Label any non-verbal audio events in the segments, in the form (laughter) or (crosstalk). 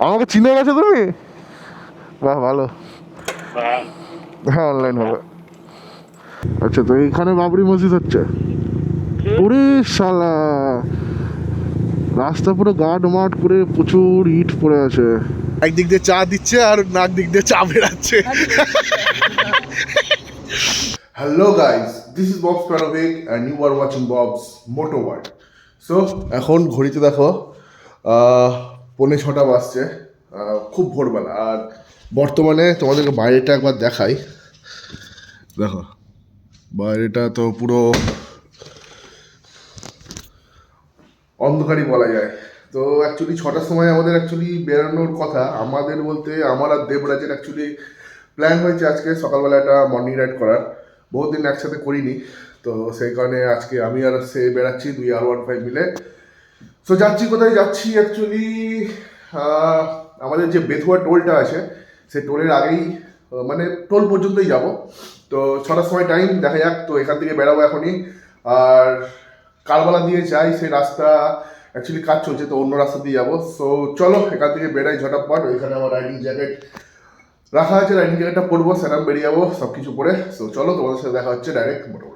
আমাকে চিনে গেছো তুমি? বাহ ভালো। হ্যাঁ অনলাইন হবে। আচ্ছা তো এইখানে বাবরি মসজিদ হচ্ছে? ওরে শালা। রাস্তা পুরো গার্ড মাঠ করে প্রচুর ইট পড়ে আছে। একদিক দিয়ে চা দিচ্ছে আর নাক দিক দিয়ে চা বেরাচ্ছে hello guys this is Bob's প্যারাভিক and you are watching Bob's moto world so এখন ঘড়িতে দেখো আহ, পৌনে ছটা বাজছে খুব ভোরবেলা। আর বর্তমানে তোমাদেরকে বাইরেটা একবার দেখাই। দেখো, বাইরেটা তো পুরো অন্ধকারই বলা যায়। তো অ্যাকচুয়ালি ছটার সময় আমাদের অ্যাকচুয়ালি বেরানোর কথা। আমাদের বলতে আমার আর দেবরাজের অ্যাকচুয়ালি প্ল্যান হয়েছে আজকে সকালবেলা একটা মর্নিং রাইড করার। বহুদিন একসাথে করিনি। তো সেই কারণে আজকে আমি আর সে বেড়াচ্ছি দুই আর ওয়ান ফাইভ মিলে। সো যাচ্ছি কোথায়? যাচ্ছি অ্যাকচুয়ালি আমাদের যে বেথুয়া টোলটা আছে, সেই টোলের আগেই মানে টোল পর্যন্তই যাব। তো ছটার সময় টাইম দেখা যাক। তো এখান থেকে বেরাবো এখনই। আর কালবালা দিয়ে যাই, সেই রাস্তা অ্যাকচুয়ালি কাজ চলছে, তো অন্য রাস্তা দিয়ে যাব। সো চলো, এখান থেকে বেরাই ঝটাপট। ওইখানে আমার রাইডিং জ্যাকেট রাখা আছে। রাইডিং জ্যাকেটটা পরবো সেরাম বেরিয়ে যাব সব কিছু পরে। সো চলো, তোমাদের সাথে দেখা হচ্ছে ডাইরেক্ট মোটামুটি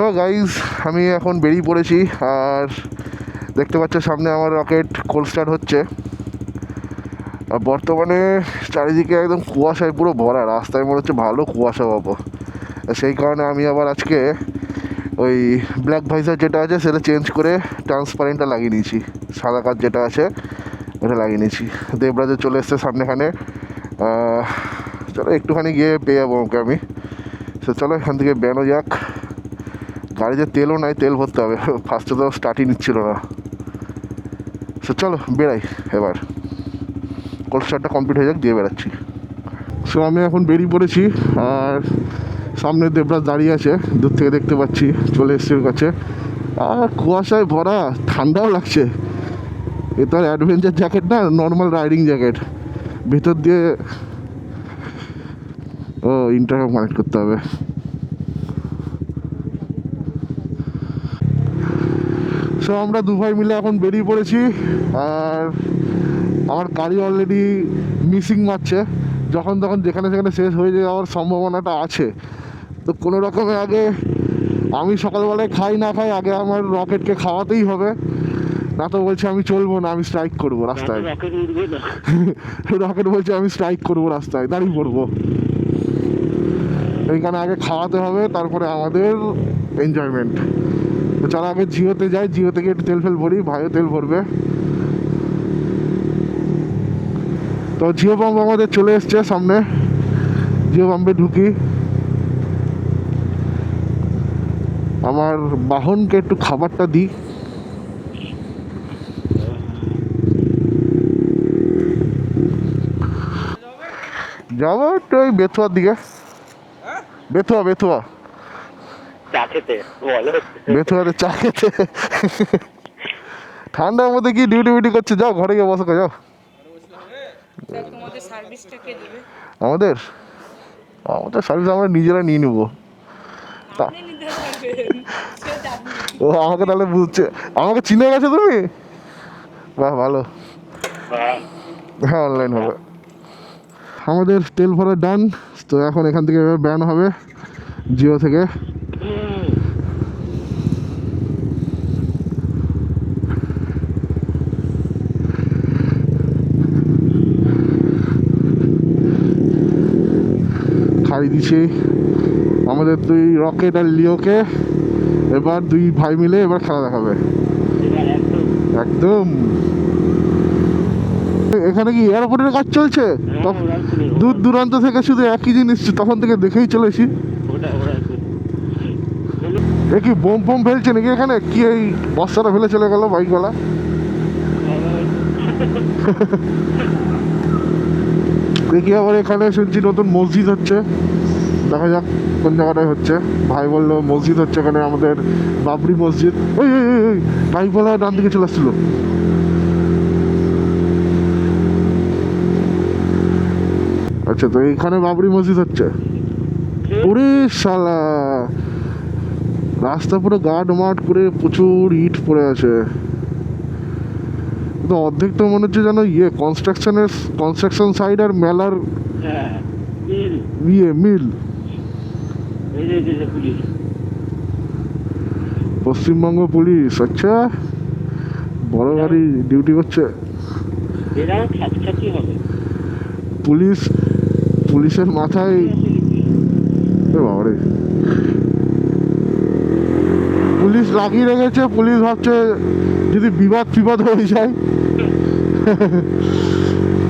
সো গাইজ আমি এখন বেরিয়ে পড়েছি আর দেখতে পাচ্ছ সামনে আমার রকেট কোল্ড স্টার্ট হচ্ছে। আর বর্তমানে চারিদিকে একদম কুয়াশায় পুরো ভরা, রাস্তায় মনে হচ্ছে ভালো কুয়াশা পাবো। সেই কারণে আমি আবার আজকে ওই ব্ল্যাক ভাইজার যেটা আছে, সেটা চেঞ্জ করে ট্রান্সপারেন্টটা লাগিয়ে নিয়েছি। সাদা কাজ যেটা আছে, ওটা লাগিয়ে নিয়েছি। দেবরাজে চলে এসছে সামনেখানে। চলো একটুখানি গিয়ে পেয়ে যাব ওকে আমি। তো চলো এখান থেকে বেরোনো যাক। গাড়িতে তেলও নাই, তেল ভরতে হবে। ফার্স্টে তো স্টার্টই নিচ্ছিল না। সো চলো বেরাই এবার। স্টার্টটা কমপ্লিট হয়ে যাক, দিয়ে বেড়াচ্ছি। সো আমি এখন বেরিয়ে পড়েছি, আর সামনে দেবরাজ দাঁড়িয়ে আছে, দূর থেকে দেখতে পাচ্ছি, চলে এসছে কাছে। আর কুয়াশায় ভরা, ঠান্ডাও লাগছে। এ তো আর অ্যাডভেঞ্চার জ্যাকেট না নর্মাল রাইডিং জ্যাকেট ভেতর দিয়ে, ও ইন্টারভিউ কানেক্ট করতে হবে। সো আমরা দু ভাই মিলে এখন বেরিয়ে পড়েছি। আর আমার গাড়ি অলরেডি মিসিং মারছে। যখন তখন যেখানে সেখানে শেষ হয়ে যাওয়ার সম্ভাবনাটা আছে। তো কোনো রকমে আগে আমি সকালবেলায় খাই না খাই আগে আমার রকেটকে খাওয়াতেই হবে। না তো বলছে আমি চলবো না আমি স্ট্রাইক করব রাস্তায়। রকেট বলছে আমি স্ট্রাইক করব রাস্তায় দাঁড়িয়ে পড়ব। এইখানে আগে খাওয়াতে হবে তারপরে আমাদের এনজয়মেন্ট চলো আগে জিওতে যাই জিও থেকে একটু তেল ফেল ভরি ভাইও তেল ভরবে। তো জিও পাম্প আমাদের চলে এসছে সামনে। জিও পাম্পে ঢুকি। আমার বাহনকে একটু খাবারটা দিই। যাব একটু ওই বেথুয়ার দিকে। বেথুয়া বেথুয়া। চা খেতে বলো। বেথুয়াতে চা খেতে। ঠান্ডার মধ্যে কি ডিউটি বিউটি করছে? যাও ঘরে গিয়ে বসো যাও। আমাদের? আমাদের সার্ভিস আমরা নিজেরা নিয়ে নেব। ও আমাকে তাহলে বুঝছে। আমাকে চিনে গেছো তুমি? বাহ ভালো। হ্যাঁ অনলাইন হবে। আমাদের তেল ভরা ডান তো এখন এখান থেকে ব্যান হবে। জিও থেকে। দিছি আমাদের দুই রকেট আর লিওকে। এবার দুই ভাই মিলে এবার খেলা দেখাবে। একদম। এখানে কি এয়ারপোর্টের কাজ চলছে? তখ- দূর দূরান্ত থেকে শুধু একই জিনিস তখন থেকে দেখেই চলেছি। এ কি বোম ফোম ফেলছে নাকি এখানে? কি এই বস্তাটা ফেলে চলে গেল বাইকওয়ালা? (laughs) দেখি আবার এখানে শুনছি নতুন মসজিদ হচ্ছে। দেখা যাক কোন জায়গাটায় হচ্ছে। ভাই বলল মসজিদ হচ্ছে এখানে আমাদের বাবরি মসজিদ। ওই ওই ওই, ওই ডান দিকে চলে আসছিল। আচ্ছা তো এখানে বাবরি মসজিদ হচ্ছে। ওরে শালা! রাস্তা পুরো গার্ড মাঠ করে প্রচুর ইট পড়ে আছে। তো অর্ধেক তো মনে হচ্ছে যেন ইয়ে কনস্ট্রাকশনের কনস্ট্রাকশন সাইড আর মেলার হ্যাঁ ইয়ে মিল এই যে এই যে, এই যে পুলিশ পশ্চিমবঙ্গ পুলিশ আচ্ছা। বড় গাড়ি ডিউটি করছে। পুলিশ, পুলিশের মাথায় বাবারে। পুলিশ লাগিয়ে রেখেছে, পুলিশ ভাবছে যদি বিবাদ ফিবাদ হয়ে যায়।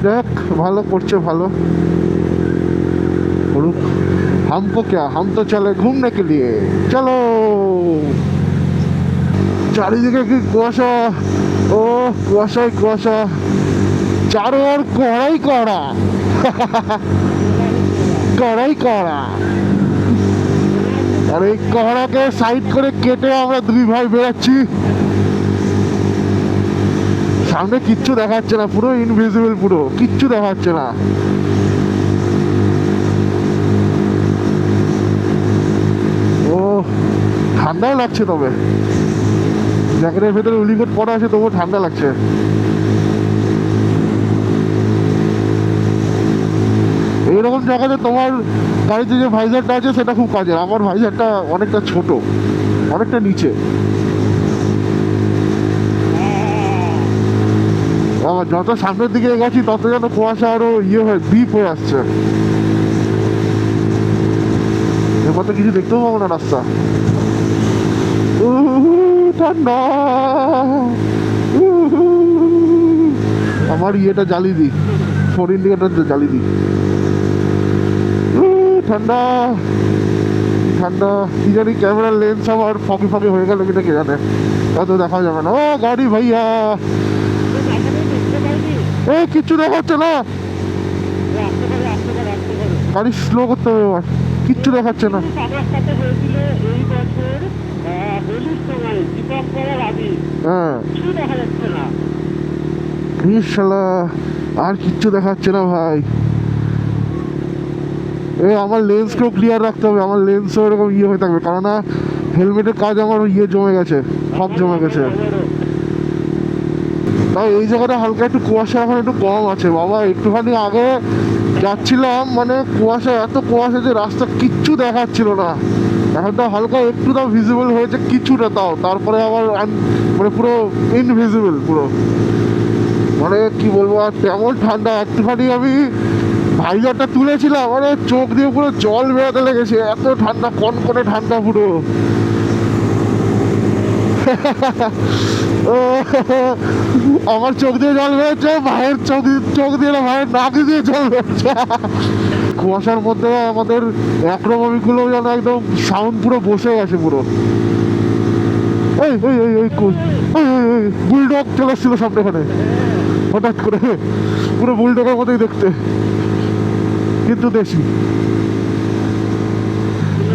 দেখ ভালো করছে, ভালো। করুক। हमको क्या हम तो चले घूमने के लिए চলো চারিদিকে কি কুয়াশা ও কুয়াশায় কুয়াশা চারো আর কড়াই কড়া কড়াই কড়া আর এই কড়াকে সাইড করে কেটে আমরা দুই ভাই বেরাচ্ছি সামনে কিচ্ছু দেখাচ্ছে না পুরো ইনভিজিবল পুরো কিচ্ছু দেখাচ্ছে না ঠান্ডাও লাগছে তবে। জ্যাকেটের ভেতরে উলিকট পরা আছে, তবুও ঠান্ডা লাগছে। এইরকম জায়গাতে তোমার গাড়িতে যে ভাইজারটা আছে, সেটা খুব কাজের। আমার ভাইজারটা অনেকটা ছোট, অনেকটা নিচে। যত সামনের দিকে গেছি তত যেন কুয়াশা আরও ইয়ে হয়ে ডিপ হয়ে আসছে। এরপর তো কিছু দেখতেও পাবো না রাস্তা। ঠান্ডা আমার ইয়েটা জ্বালিয়ে দিই। ফোর ইন্ডিকেটার জ্বালিয়ে দিই। ঠান্ডা। ঠান্ডা। কি জানি ক্যামেরার লেন্স আমার ফাঁকি ফাঁকি হয়ে গেল, কিনা কে জানে। অত দেখা যাবে না। ও, গাড়ি ভাইয়া। এ কিচ্ছু না পারে আসতে পারে গাড়ি স্লো করতে হবে এবার কিচ্ছু দেখাচ্ছে না। আগে হ্যাঁ। না। আর কিচ্ছু দেখাচ্ছে না ভাই। এ আমার লেন্সকেও ক্লিয়ার রাখতে হবে আমার লেন্সও এরকম ইয়ে হয়ে থাকবে। কেননা হেলমেটের কাজ আমার ইয়ে জমে গেছে সব জমে গেছে। তাই এই জায়গাটা হালকা একটু কুয়াশা এখন একটু কম আছে। বাবা একটুখানি আগে যাচ্ছিলাম মানে কুয়াশা এত কুয়াশা যে রাস্তা কিচ্ছু দেখাচ্ছিল না। এখন তো হালকা একটু তাও ভিজিবল হয়েছে, কিছুটা তাও। তারপরে আবার মানে পুরো ইনভিজিবল পুরো। মানে কি বলব, আর তেমন ঠান্ডা, একটুখানি আমি ভাইজারটা তুলেছিলাম মানে চোখ দিয়ে পুরো জল বেরোতে লেগেছে, এত ঠান্ডা, কনকনে ঠান্ডা পুরো। আমার চোখ দিয়ে জল বেরোচ্ছে, ভাইয়ের চোখ চোখ দিয়ে ভাইয়ের নাক দিয়ে জল বেরোচ্ছে। কুয়াশার মধ্যে আমাদের অ্যাক্রোমমিগুলো যেন একদম সাউন্ড পুরো বসে গেছে পুরো। এই এই এই এই বুলডগ চলে এসেছিল সামনে এখানে। হঠাৎ করে পুরো বুলডগের মতোই দেখতে। কিন্তু দেশি।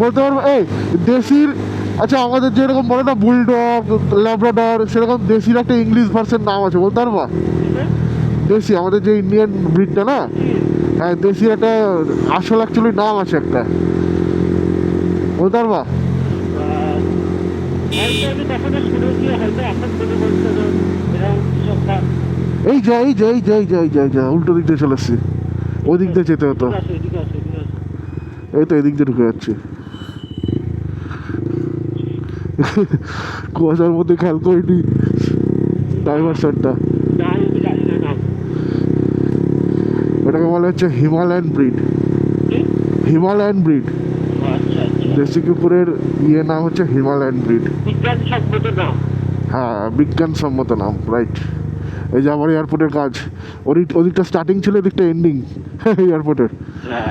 বলতে পারব এই দেশির আচ্ছা আমাদের যেরকম বলে না বুলডগ ল্যাব্রাডর সেরকম দেশির একটা ইংলিশ ভার্সন নাম আছে বলতে পারবা? দেশি আমাদের যে ইন্ডিয়ান ব্রিডটা না? হ্যাঁ দেশির একটা আসল অ্যাকচুয়ালি নাম আছে একটা। বলতে পারবা আহ, হয়তো আমি তখনও শুনেছি হয়তো এখন করছে যে এরকম কিছু একটা এই যা এই যা এই যা এই যা এই যা যা উল্টো দিক দিয়ে চলে এসছি ওই দিক দিয়ে যেতে হতো। এই তো এদিক দিয়ে ঢুকে যাচ্ছে। কুয়াশার মধ্যে খেয়াল করিনি। ড্রাইভার না আমি জানি না নাম এটাকে বলা হচ্ছে হিমালয়ান ব্রিড। Himalayan breed. আচ্ছা আচ্ছা। দেশি কুকুরের ইয়ে নাম হচ্ছে হিমালয়ান ব্রিড। হ্যাঁ বিজ্ঞানসম্মত নাম রাইট এই যে আমার এয়ারপোর্টের কাজ। ওদিক ওদিকটা স্টার্টিং ছিল ওদিকটা এন্ডিং (laughs) এয়ারপোর্টের। হ্যাঁ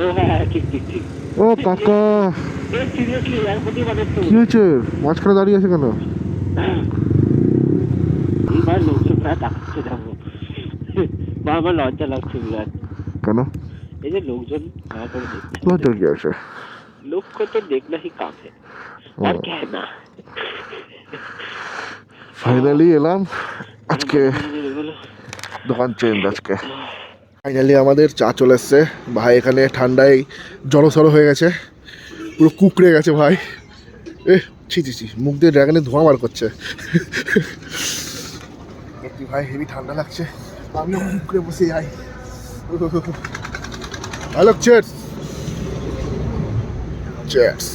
ও হ্যাঁ হ্যাঁ, ও কাকা। বানাচ্ছে কি হয়েছে? মাঝখানে দাঁড়িয়ে আছে কেন? বারবার লজ্জা লাগছে বিরাট কেন? এই যে লোকজন আমার করে দেখছে লজ্জা কি আছে? লক্ষ্য তো দেখনা হি কাম হে আর ফাইনালি এলাম। হ্যাঁ। আজকে হ্যাঁ, দোকান চেঞ্জ আজকে। ফাইনালি আমাদের চা চলে এসছে। ভাই এখানে ঠান্ডায় জড়সড়ো হয়ে গেছে। পুরো কুকড়ে গেছে ভাই। এ ছি ছি ছি মুখ দিয়ে ড্রাগনের ধোঁয়া বার করছে। ভাই হেভি ঠান্ডা লাগছে। আমিও কুকড়ে বসে যাই। হ্যালো চেয়ার্স চেয়ার্স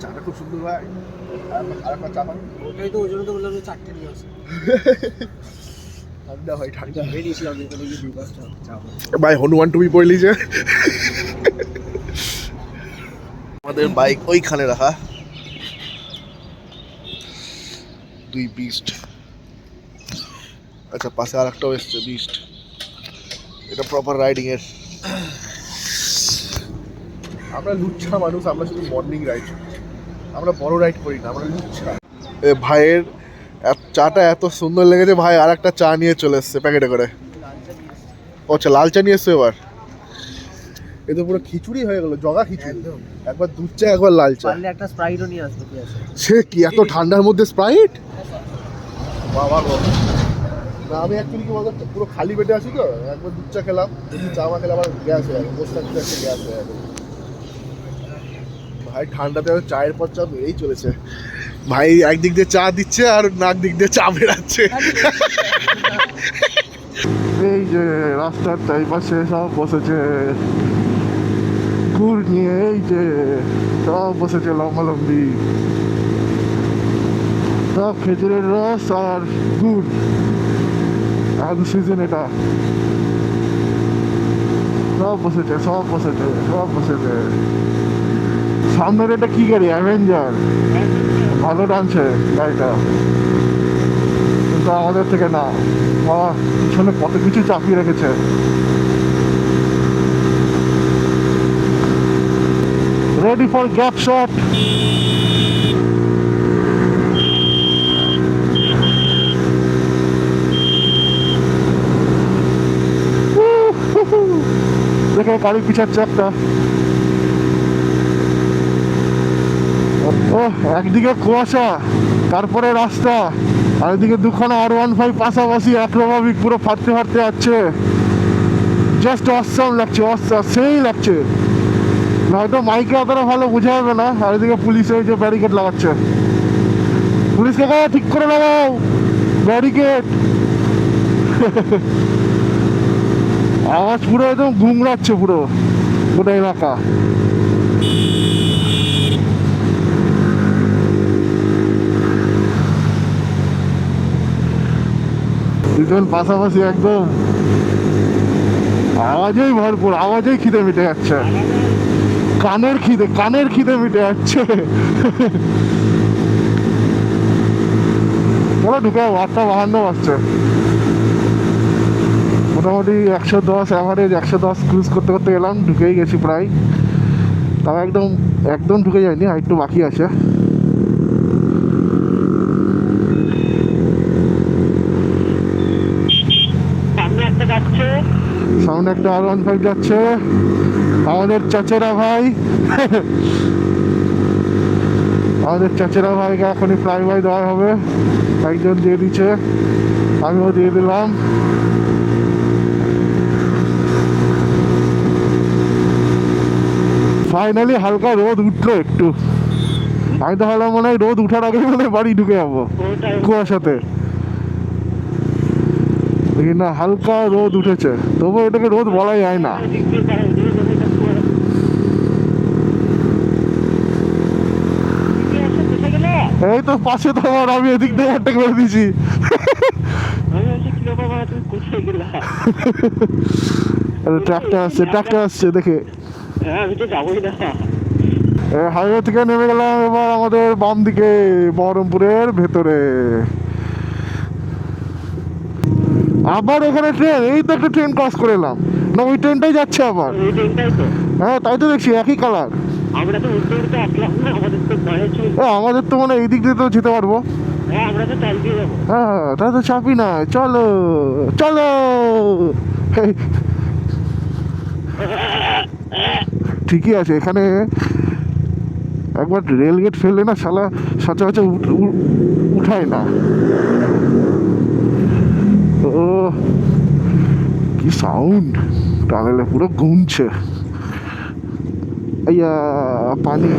চাটা খুব সুন্দর ভাই। আর একটা চা পাবেন ওটাই তো ওই জন্য তো বললাম যে চারটে নিয়ে আসো। ঠান্ডা হয় ঠান্ডা। বেরিয়েছিলাম ভাই হনুমান টুপি পরে লিছে আমাদের বাইক ওইখানে রাখা। দুই বিস্ট আচ্ছা পাশে আর একটাও এসছে বিস্ট এটা প্রপার রাইডিং এর। আমরা লুচ্ছা মানুষ, আমরা শুধু মর্নিং রাইড আমরা বড় রাইড করি না, আমরা লুচ্ছা। এ ভাইয়ের চাটা এত সুন্দর লেগেছে, ভাই আর একটা চা নিয়ে চলে এসছে, প্যাকেটে করে। ও আচ্ছা লাল চা নিয়ে এসছো এবার? এ তো পুরো খিচুড়ি হয়ে গেল জগা খিচুড়ি। একবার দুধ চা একবার লাল চা। পারলে একটা স্প্রাইটও নিয়ে আসবে কি আছে। সে কি এত ঠান্ডার মধ্যে স্প্রাইট বাবা গো। না আমি অ্যাকচুয়ালি কি বলতো পুরো খালি পেটে আছি তো একবার দুধ চা খেলাম চা মা খেলে আবার গ্যাস হয়ে যাবে বসে থাকতে একটা গ্যাস হয়ে যাবে। ভাই ঠান্ডাতে চায়ের পর চা বেড়েই চলেছে। ভাই একদিক দিয়ে চা দিচ্ছে আর নাক দিক দিয়ে চা বেরাচ্ছে এই যে রাস্তার চারিপাশে সব বসেছে। এই যে সব বসেছে লম্বালম্বি সব খেজুরের রস আর গুড় এখন সিজন এটা সব বসেছে সব বসেছে সব বসেছে সামনের এটা কি গাড়ি অ্যাভেঞ্জার ভালো টানছে গাড়িটা কিন্তু আমাদের থেকে না বাবা পিছনে কত কিছু চাপিয়ে রেখেছে রেডি ফর গ্যাপ শট দেখে গাড়ি পিছাচ্ছে একটা ও, একদিকে কুয়াশা, তারপরে রাস্তা, আর এদিকে দুখানা আর ওয়ান ফাইভ পাশাপাশি অ্যাক্রোবাবিক পুরো ফাটতে ফাটতে যাচ্ছে। জাস্ট অসাম লাগছে অসাম সেই লাগছে। হয়তো মাইকে অতটা ভালো বোঝা যাবে না। আর এদিকে পুলিশ যে ব্যারিকেড লাগাচ্ছে। পুলিশ কাকা ঠিক করে লাগাও ব্যারিকেড আওয়াজ পুরো একদম গুমরাচ্ছে পুরো, গোটা এলাকা। দুজন পাশাপাশি একদম আওয়াজেই ভরপুর, আওয়াজেই খিদে মিটে যাচ্ছে। কানের খিদে কানের খিদে মিটে যাচ্ছে। চলো ঢুকে আটটা বাহান্ন বাজছে মোটামুটি একশো দশ অ্যাভারেজ একশো দশ ক্রুজ করতে করতে গেলাম ঢুকেই গেছি প্রায়। তাও একদম একদম ঢুকে যায়নি আর একটু বাকি আছে। সামনে একটা যাচ্ছে। সামনে একটা আর ওয়ান ফাইভ যাচ্ছে। আমাদের চাচেরা ভাই। আমাদের চাচেরা ভাইকে এখনই ফ্লাই বাই দেওয়া হবে। একজন দিয়ে দিচ্ছে। আমিও দিয়ে দিলাম। ফাইনালি হালকা রোদ উঠল একটু। আমি তো ভাবলাম মনে হয় রোদ উঠার আগে মনে বাড়ি ঢুকে যাব কুয়াশাতে। না, হালকা রোদ উঠেছে। তবু এটাকে রোদ বলা যায় না দিক দিয়ে তারা ওদিকে যাবে, এটা পুরো- দিকে এসে ফেসে গেলে, এই তো পাশে তো আমার আমি এদিক দিয়ে একটা করে দিছি? ট্রাক্টর আসছে ট্রাক্টর আসছে দেখে হ্যাঁ। হাইওয়ে থেকে নেমে গেলাম এবার আমাদের বাম দিকে বহরমপুরের ভেতরে আবার এখানে ট্রেন এই তো একটা ট্রেন ক্রস করে এলাম না ওই ট্রেনটাই যাচ্ছে আবার। হ্যাঁ তাই তো দেখছি একই কালার আমরা তো উঠতে উঠতে আসলাম না আমাদের তো ভয় ছিল আমাদের তো মানে এই দিক দিয়ে তো যেতে পারব। হ্যাঁ আমরা তো চাল দিয়ে যাব। হ্যাঁ তাই তো চাপি না চলো চলো। ঠিকই আছে এখানে একবার রেলগেট ফেললে না শালা সচরাচর উঠায় না। ও কি সাউন্ড টানেলে পুরো গুমছে আইয়া পানি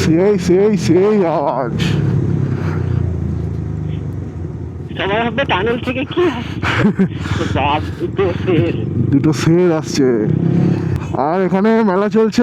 সেই সেই সেই আওয়াজ সবাই ভাববে টানেল থেকে কি (laughs) দুটো শের আসছে। আর এখানে মেলা চলছে।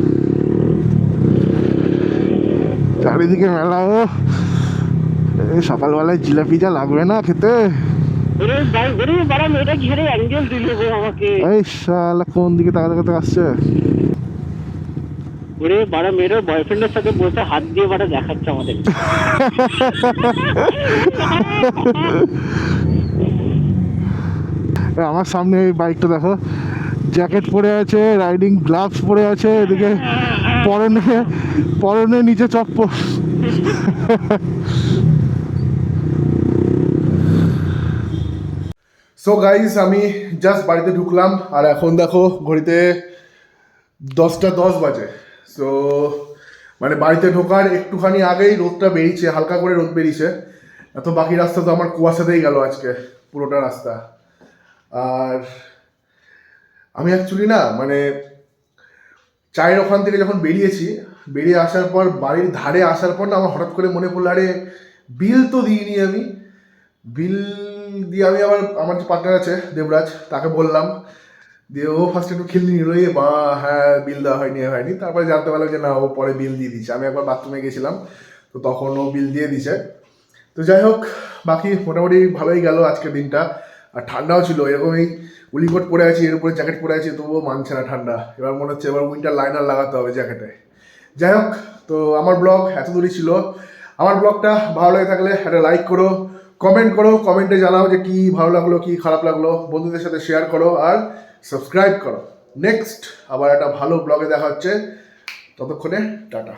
চারিদিকে মেলা ও সকালবেলায় জিলাপি যা লাগবে না খেতে। এই শালা কোন দিকে তাকাতে তাকাতে আসছে? ওরে বড় মেয়ের বয়ফ্রেন্ডের সাথে বসে হাত দিয়ে বড় দেখাচ্ছে আমাদের। আমার সামনে এই বাইকটা দেখো। জ্যাকেট পরে আছে রাইডিং গ্লাভস পরে আছে এদিকে। পরনে পরনে নিচে চপ্পল সো গাইস আমি জাস্ট বাড়িতে ঢুকলাম আর এখন দেখো ঘড়িতে দশটা দশ বাজে। সো মানে বাড়িতে ঢোকার একটুখানি আগেই রোদটা বেরিয়েছে হালকা করে রোদ বেরিয়েছে। এত বাকি রাস্তা তো আমার কুয়াশাতেই গেল আজকে পুরোটা রাস্তা। আর আমি অ্যাকচুয়ালি না মানে চায়ের ওখান থেকে যখন বেরিয়েছি, বেরিয়ে আসার পর, বাড়ির ধারে আসার পর না আমার হঠাৎ করে মনে পড়ল, আরে, বিল তো দিইনি আমি। বিল দিয়ে আমি আবার, আমার যে পার্টনার আছে, দেবরাজ, তাকে বললাম দিয়ে ও ফার্স্ট একটু খেলনি নিল বা হ্যাঁ বিল দেওয়া হয়নি হয়নি। তারপরে জানতে পারলাম যে, না, ও পরে বিল দিয়ে দিয়েছে। আমি একবার বাথরুমে গেছিলাম, তো তখন ও বিল দিয়ে দিছে তো যাই হোক, বাকি মোটামুটি ভালোই গেল আজকের দিনটা। আর ঠান্ডাও ছিল, এরকম এই উলিকোট পরে আছি, এর উপরে জ্যাকেট পরে আছি, তবুও মানছে না ঠান্ডা। এবার মনে হচ্ছে এবার উইন্টার লাইনার লাগাতে হবে জ্যাকেটে যাই হোক, তো আমার ব্লগ এত দূরই ছিল। আমার ব্লগটা ভালো লাগে থাকলে একটা লাইক করো কমেন্ট করো কমেন্টে জানাও যে কি ভালো লাগল, কি খারাপ লাগল। বন্ধুদের সাথে শেয়ার করো আর সাবস্ক্রাইব করো। নেক্সট আবার একটা ভালো ব্লগে দেখা হচ্ছে। ততক্ষণে টাটা।